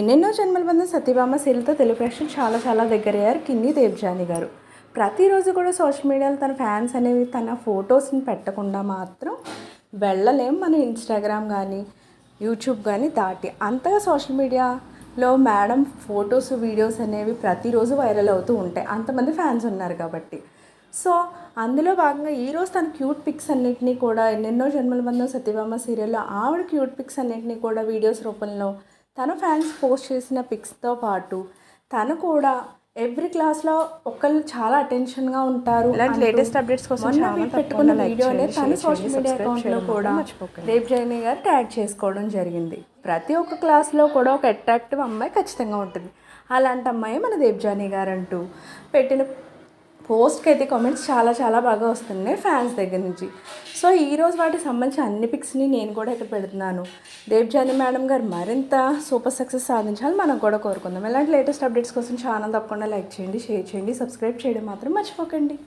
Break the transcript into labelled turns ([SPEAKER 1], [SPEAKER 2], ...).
[SPEAKER 1] ఎన్నెన్నో జన్మల బంధం సత్యభామ శీలతో తెలుగు ఫ్యాషన్ చాలా చాలా దగ్గరయ్యారు కిన్ని దేవ్జాని గారు. ప్రతిరోజు కూడా సోషల్ మీడియాలో తన ఫ్యాన్స్ అనేవి తన ఫొటోస్ని పెట్టకుండా మాత్రం వెళ్ళలేం. మన ఇన్స్టాగ్రామ్ కానీ యూట్యూబ్ కానీ దాటి అంతగా సోషల్ మీడియాలో మేడం ఫొటోస్ వీడియోస్ అనేవి ప్రతిరోజు వైరల్ అవుతూ ఉంటాయి. అంతమంది ఫ్యాన్స్ ఉన్నారు కాబట్టి. సో అందులో భాగంగా ఈరోజు తన క్యూట్ పిక్స్ అన్నిటినీ కూడా ఎన్నెన్నో జన్మల బంధం సత్యభామ సీరియల్లో ఆవిడ క్యూట్ పిక్స్ అన్నింటినీ కూడా వీడియోస్ రూపంలో తన ఫ్యాన్స్ పోస్ట్ చేసిన పిక్స్తో పాటు తను కూడా ఎవ్రీ క్లాస్లో ఒకళ్ళు చాలా అటెన్షన్గా ఉంటారు
[SPEAKER 2] latest updates కోసం
[SPEAKER 1] పెట్టుకున్న వీడియోనే తన సోషల్ మీడియా అకౌంట్లో కూడా. రేప్ జైని గారు ట్యాగ్ చేసుకోవడం జరిగింది ప్రతి ఒక్క క్లాస్లో కూడా ఒక అట్రాక్టివ్ అమ్మాయి ఖచ్చితంగా ఉంటుంది అలాంటి అమ్మాయి మన దేవ్జాని గారు అంటూ పెట్టిన పోస్ట్కి అయితే కామెంట్స్ చాలా చాలా బాగా వస్తున్నాయి ఫ్యాన్స్ దగ్గర నుంచి. సో ఈరోజు వాటికి సంబంధించిన అన్ని పిక్స్ని నేను కూడా ఇక్కడ పెడుతున్నాను. దేవ్జాని మేడం గారు మరింత సూపర్ సక్సెస్ సాధించాలని మనం కూడా కోరుకుందాం. ఇలాంటి లేటెస్ట్ అప్డేట్స్ కోసం ఛానల్ తప్పకుండా లైక్ చేయండి షేర్ చేయండి సబ్స్క్రైబ్ చేయడం మాత్రం మర్చిపోకండి.